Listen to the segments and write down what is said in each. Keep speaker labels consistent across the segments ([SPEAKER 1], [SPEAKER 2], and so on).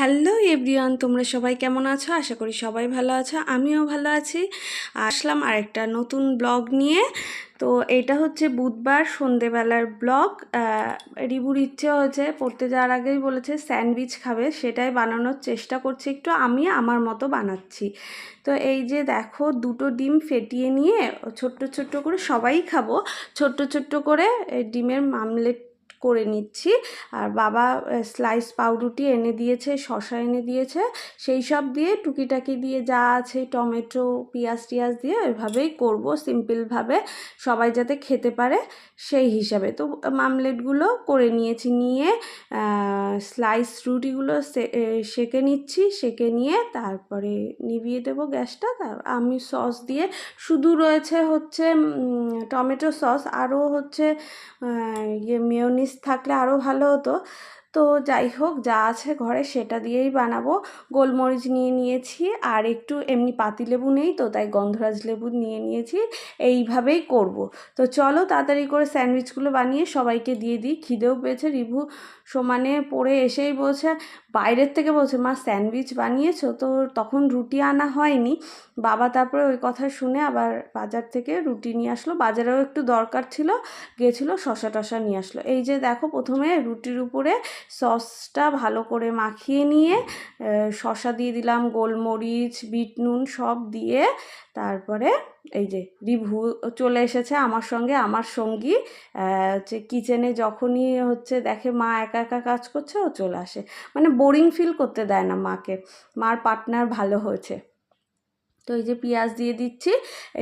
[SPEAKER 1] Hello everyone, তোমরা সবাই কেমন আছো? আশা করি সবাই ভালো আছো, আমিও ভালো আছি। আসলাম আরেকটা নতুন ব্লগ নিয়ে। তো এটা হচ্ছে বুধবার সন্ধেবেলার ব্লগ। রিবুর ইচ্ছে হয়েছে পড়তে যাওয়ার আগেই বলেছে, স্যান্ডউইচ খাবে, সেটাই বানানোর চেষ্টা করছি একটু, আমি আমার মতো বানাচ্ছি। তো এই যে দেখো, দুটো ডিম ফেটিয়ে নিয়ে ছোট্ট ছোট্ট করে সবাই খাব। ছোট্ট ছোট্ট করে ডিমের মামলেট করে নিচ্ছি। আর বাবা স্লাইস পাউরুটি এনে দিয়েছে শশা এনে দিয়েছে, সেই সব দিয়ে টুকিটাকি দিয়ে যা আছে, টমেটো, পেঁয়াজ টিয়াজ দিয়ে ওইভাবেই করব সিম্পলভাবে সবাই যাতে খেতে পারে সেই হিসাবে। তো মামলেটগুলো করে নিয়েছি, নিয়ে স্লাইস রুটিগুলো সেকে নিচ্ছি, সেকে নিয়ে তারপরে নিভিয়ে দেবো গ্যাসটা। তার, আমি সস দিয়ে শুধু রয়েছে হচ্ছে টমেটো সস, আরও হচ্ছে ইয়ে মেয়নিস থাকলে আরও ভালো হতো। তো যাই হোক, যা আছে ঘরে সেটা দিয়েই বানাবো। গোলমরিচ নিয়ে নিয়েছি, আর একটু এমনি পাতিলেবু নেই তো, তাই গন্ধরাজ লেবু নিয়ে নিয়েছি, এইভাবেই করব। তো চলো তাড়াতাড়ি করে স্যান্ডউইচগুলো বানিয়ে সবাইকে দিয়ে দিই। খিদেও পেয়েছে, রিভু সমানে পড়ে এসেই বলছে, বাইরের থেকে বলছে, মা, স্যান্ডউইচ বানিয়েছো? তো তখন রুটি আনা হয়নি। বাবা তারপরে ওই কথা শুনে আবার বাজার থেকে রুটি নিয়ে আসলো। বাজারেও একটু দরকার ছিল, গেছিল শশা টশা নিয়ে আসলো। এই যে দেখো, প্রথমে রুটির উপরে সসটা ভালো করে মাখিয়ে নিয়ে শশা দিয়ে দিলাম, গোলমরিচ বিট নুন সব দিয়ে তারপরে এই যে রিভু চলে এসেছে আমার সঙ্গে, আমার সঙ্গী হচ্ছে কিচেনে যখনই হচ্ছে দেখে মা একা একা কাজ করছে, ও চলে আসে। মানে বোরিং ফিল করতে দেয় না মাকে। মার পার্টনার ভালো হয়েছে। তো এই যে পেঁয়াজ দিয়ে দিচ্ছি,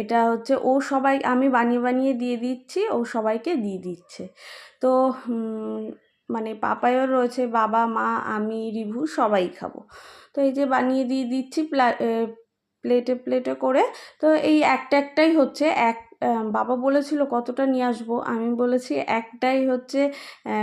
[SPEAKER 1] এটা হচ্ছে ও সবাই, আমি বানিয়ে বানিয়ে দিয়ে দিচ্ছি, ও সবাইকে দিয়ে দিচ্ছে। তো মানে পাপায়ও রয়েছে, বাবা, মা, আমি, রিভু, সবাই খাব। তো এই যে বানিয়ে দিয়ে দিচ্ছি প্লেটে প্লেটে করে। তো এই একটা একটাই হচ্ছে, এক বাবা বলেছিল, কতটা নিয়ে আসব? আমি বলেছি, একটাই হচ্ছে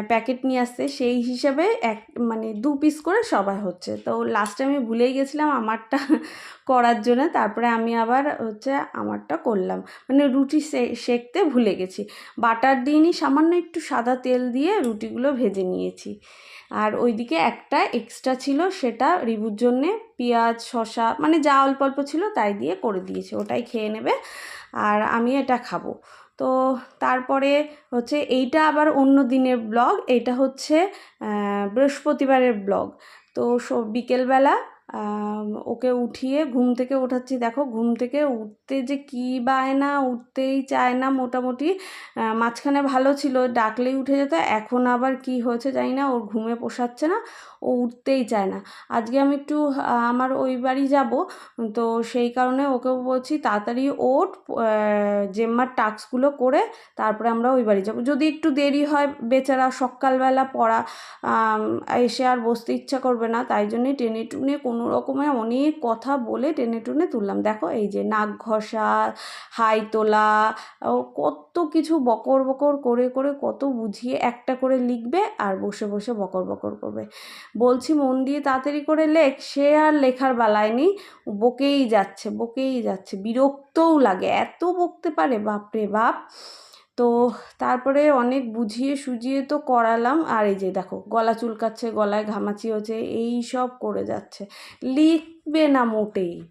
[SPEAKER 1] প্যাকেট নিয়ে আসতে। সেই হিসাবে এক মানে দু পিস করে সবাই হচ্ছে। তো লাস্টে আমি ভুলেই গেছিলাম আমারটা করার জন্য। তারপরে আমি আবার হচ্ছে আমারটা করলাম। মানে রুটি সেকতে ভুলে গেছি। বাটার দিইনি সামান্য একটু সাদা তেল দিয়ে রুটিগুলো ভেজে নিয়েছি। আর ওইদিকে একটা এক্সট্রা ছিল, সেটা রিবুর জন্যে পেঁয়াজ শশা মানে যা অল্প অল্প ছিল তাই দিয়ে করে দিয়েছে। ওটাই খেয়ে নেবে। আর আমি এটা খাব। তো তারপরে হচ্ছে এইটা আবার অন্য দিনের ব্লগ এটা হচ্ছে বৃহস্পতিবারের ব্লগ। তো বিকেলবেলা ওকে উঠিয়ে ঘুম থেকে ওঠাচ্ছি। দেখো, ঘুম থেকে উঠতে যে কী বায়না উঠতেই চায় না মোটামুটি। মাঝখানে ভালো ছিল, ডাকলেই উঠে যেত। এখন আবার কি হয়েছে জানি না, ওর ঘুমে পোষাচ্ছে না, ও উঠতেই চায় না। আজকে আমি একটু আমার ওই বাড়ি যাব, তো সেই কারণে ওকে বলছি, তাড়াতাড়ি ওঠ জেম্মার টাস্কগুলো করে তারপরে আমরা ওই বাড়ি যাব। যদি একটু দেরি হয়, বেচারা সকালবেলা পড়া এসে আর বসতে ইচ্ছা করবে না, তাই জন্যে টেনে টুনে কোনো রকমে অনেক কথা বলে টেনে টুনে তুললাম। দেখো এই যে নাক ঘষা, হাই তোলা কত কিছু বকর বকর করে করে কত বুঝিয়ে একটা করে লিখবে আর বসে বসে বকর বকর করবে। বলছি, মন দিয়ে তাড়াতাড়ি করে লেখ, সে আর লেখার বেলায় নেই। বকেই যাচ্ছে বকেই যাচ্ছে, বিরক্তও লাগে, এত বকতে পারে, বাপরে বাপ। তো তারপরে অনেক বুঝিয়ে সুজিয়ে তো করালাম। আর এই যে দেখো, গলা চুলকাচ্ছে, গলায় ঘামাচি হচ্ছে, এই সব করে যাচ্ছে। লিখবে না মোটেই।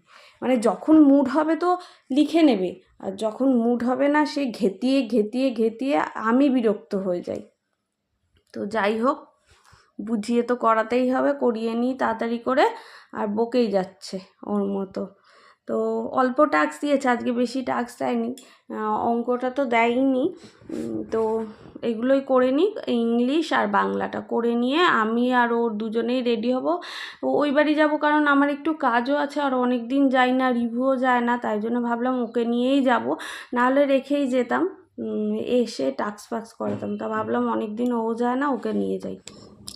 [SPEAKER 1] মানে যখন মুড হবে তো লিখে নেবে। আর যখন মুড হবে না, সে ঘেতিয়ে ঘেতিয়ে ঘেতিয়ে আমি বিরক্ত হয়ে যাই। তো যাই হোক, বুঝিয়ে তো করাতেই হবে, করিয়ে নিই তাড়াতাড়ি করে। আর বকেই যাচ্ছে ওর মতো। তো অল্প টাস্ক দিয়েছে, আজকে বেশি টাস্ক দেয়নি। অঙ্কটা তো দেয়নি তো এগুলোই করে নিই ইংলিশ আর বাংলাটা করে নিয়ে আমি আর ওর দুজনেই রেডি হব। ওই বাড়ি যাব কারণ আমার একটু কাজও আছে আর অনেক দিন যাই না, রিভিউও যায় না, তাই জন্য ভাবলাম ওকে নিয়েই যাব। নাহলে রেখেই যেতাম। এসে টাক্স ফাক্স করাতাম। তা ভাবলাম অনেক দিন ও যায় না, ওকে নিয়ে যাই।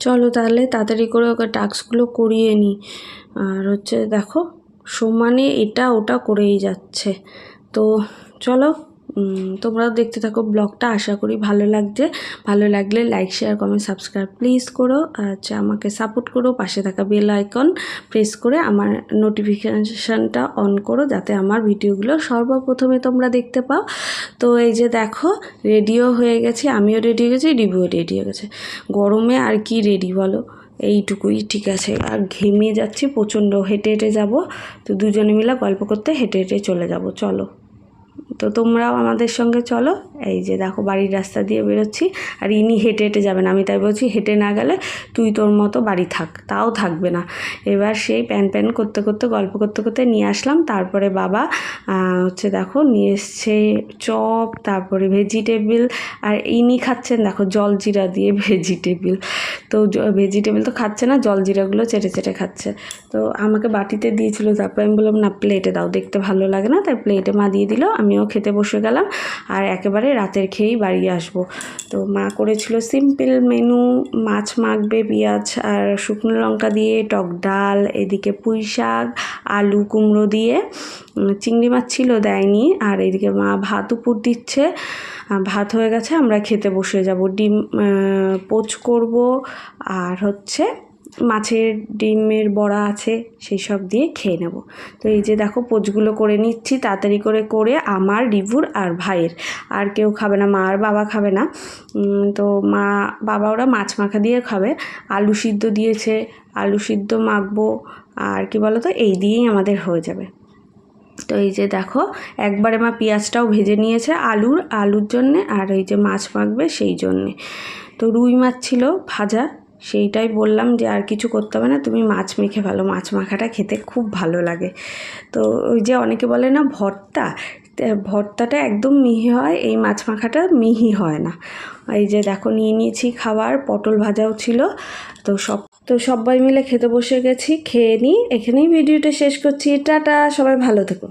[SPEAKER 1] চলো তাহলে তাড়াতাড়ি করে ওকে টাস্কগুলো করিয়ে নিই। আর হচ্ছে দেখো সমানে এটা ওটা করেই যাচ্ছে। তো চলো তোমরাও দেখতে থাকো ব্লগটা, আশা করি ভালো লাগছে। ভালো লাগলে like share comment subscribe please করো। আচ্ছা আমাকে সাপোর্ট করো, পাশে থাকা বেল আইকন প্রেস করে আমার নোটিফিকেশানটা অন করো, যাতে আমার ভিডিওগুলো সর্বপ্রথমে তোমরা দেখতে পাও। তো এই যে দেখো রেডিও হয়ে গেছে, আমিও রেডি হয়ে গেছি রিভিউ রেডি হয়ে গেছে। গরমে আর কি রেডি বলো? এইটুকুই, ঠিক আছে। আর ঘেমে যাচ্ছি, প্রচণ্ড হেঁটে হেঁটে যাব। তো দুজনে মিলে গল্প করতে হেঁটে হেঁটে চলে যাব, চলো। তো তোমরাও আমাদের সঙ্গে চলো। এই যে দেখো বাড়ির রাস্তা দিয়ে বেরোচ্ছি আর ইনি হেঁটে হেঁটে যাবেন। আমি তাই বলছি হেঁটে না গেলে তুই তোর মতো বাড়ি থাক, তাও থাকবে না। এবার সেই প্যান প্যান করতে করতে, গল্প করতে করতে নিয়ে আসলাম। তারপরে বাবা হচ্ছে দেখো নিয়ে এসছে চপ, তারপরে ভেজিটেবিল আর ইনি খাচ্ছেন দেখো জল জিরা দিয়ে ভেজিটেবিল তো ভেজিটেবিল তো খাচ্ছে না জল জিরাগুলো চেটে চেটে খাচ্ছে। তো আমাকে বাটিতে দিয়েছিল। তারপর আমি বললাম, না প্লেটে দাও, দেখতে ভালো লাগে না। তাই প্লেটে মা দিয়ে দিল, আমিও খেতে বসে গেলাম আর একেবারে রাতের খেয়েই বাড়ি আসব। তো মা করেছিল সিম্পল মেনু মাছ মাখবে, পেঁয়াজ আর শুকনো লঙ্কা দিয়ে, টক ডাল, এদিকে পুঁই শাক, আলু কুমড়ো দিয়ে। চিংড়ি মাছ ছিল, দেয়নি। আর এদিকে মা ভাত উপর দিচ্ছে। ভাত হয়ে গেছে, আমরা খেতে বসে যাব। ডিম পোচ করব। আর হচ্ছে মাছের ডিমের বড়া আছে, সেই সব দিয়ে খেয়ে নেব। তো এই যে দেখো পোচগুলো করে নিচ্ছি, তাড়াতাড়ি করে করে আমার, রিভুর আর ভাইয়ের। আর কেউ খাবে না, মা আর বাবা খাবে না। তো মা, বাবা ওরা মাছ মাখা দিয়ে খাবে। আলু সিদ্ধ দিয়েছে, আলু সিদ্ধ মাখবো, আর কি বলো তো এই দিয়েই আমাদের হয়ে যাবে। তো এই যে দেখো, একবারে মা পেঁয়াজটাও ভেজে নিয়েছে আলুর আলুর জন্যে, আর এই যে মাছ মাখবে সেই জন্যে। তো রুই মাছ ছিল ভাজা সেইটাই বললাম যে আর কিছু করতে হবে না, তুমি মাছ মেখে ভালো, মাছ মাখাটা খেতে খুব ভালো লাগে। তো ওই যে অনেকে বলে না ভর্তা ভর্তাটা একদম মিহি হয়, এই মাছ মাখাটা মিহি হয় না। এই যে দেখো নিয়ে নিয়েছি খাবার, পটল ভাজাও ছিল, তো সব, তো সবাই মিলে খেতে বসে গেছি, খেয়ে নিই, এখানেই ভিডিওটা শেষ করছি, টাটা, সবাই ভালো থেকো।